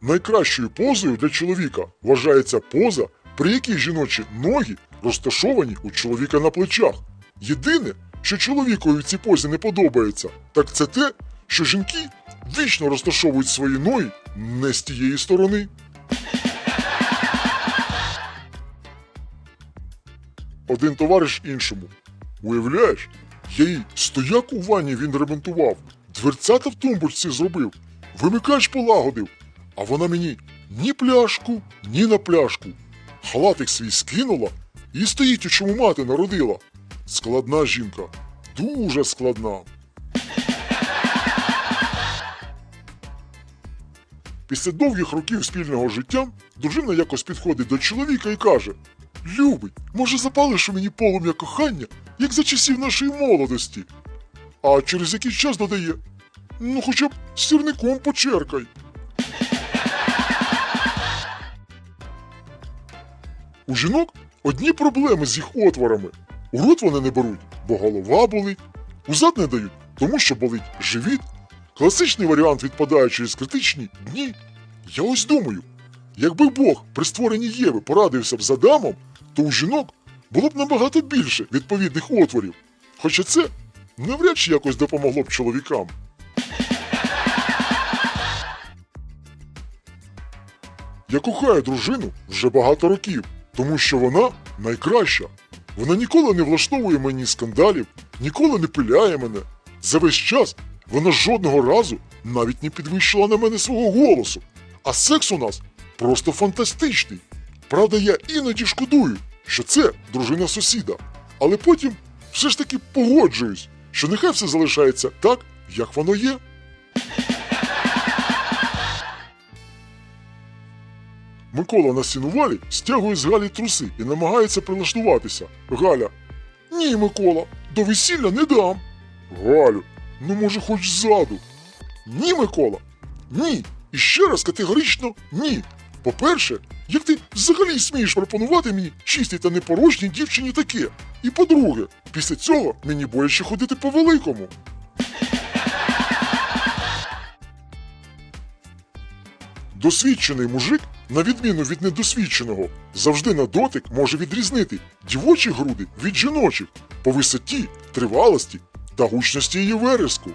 найкращою позою для чоловіка вважається поза, при якій жіночі ноги розташовані у чоловіка на плечах. Єдине, що чоловікові в цій позі не подобається, так це те, що жінки вічно розташовують свої ноги не з тієї сторони. Один товариш іншому. Уявляєш, я їй стояк у ванні він ремонтував, дверцята в тумбочці зробив, вимикач полагодив, а вона мені ні пляшку, ні на пляшку. Халатик свій скинула і стоїть, у чому мати народила. Складна жінка, дуже складна. Після довгих років спільного життя дружина якось підходить до чоловіка і каже: Любий, може запалиш у мені полум'я кохання, як за часів нашої молодості. А через якийсь час додає: Ну, хоча б сірником почеркай. У жінок одні проблеми з їх отворами. У рот вони не беруть, бо голова болить, у зад не дають, тому що болить живіт. Класичний варіант відпадає через критичні дні. Я ось думаю, якби Бог при створенні Єви порадився б з Адамом, то у жінок було б набагато більше відповідних отворів. Хоча це навряд чи якось допомогло б чоловікам. Я кохаю дружину вже багато років, тому що вона найкраща. Вона ніколи не влаштовує мені скандалів, ніколи не пиляє мене. За весь час вона жодного разу навіть не підвищила на мене свого голосу. А секс у нас просто фантастичний. Правда, я іноді шкодую, що це дружина сусіда. Але потім все ж таки погоджуюсь, що нехай все залишається так, як воно є. Микола на сінувалі стягує з Галі труси і намагається прилаштуватися. Галя. Ні, Микола, до весілля не дам. Галю, ну може хоч ззаду. Ні, Микола. Ні. І ще раз категорично ні. По-перше, як ти взагалі смієш пропонувати мені чистій та непорожній дівчині таке? І по-друге, після цього мені боляче ходити по великому. Досвідчений мужик, на відміну від недосвідченого, завжди на дотик може відрізнити дівочі груди від жіночих по висоті, тривалості та гучності її вереску.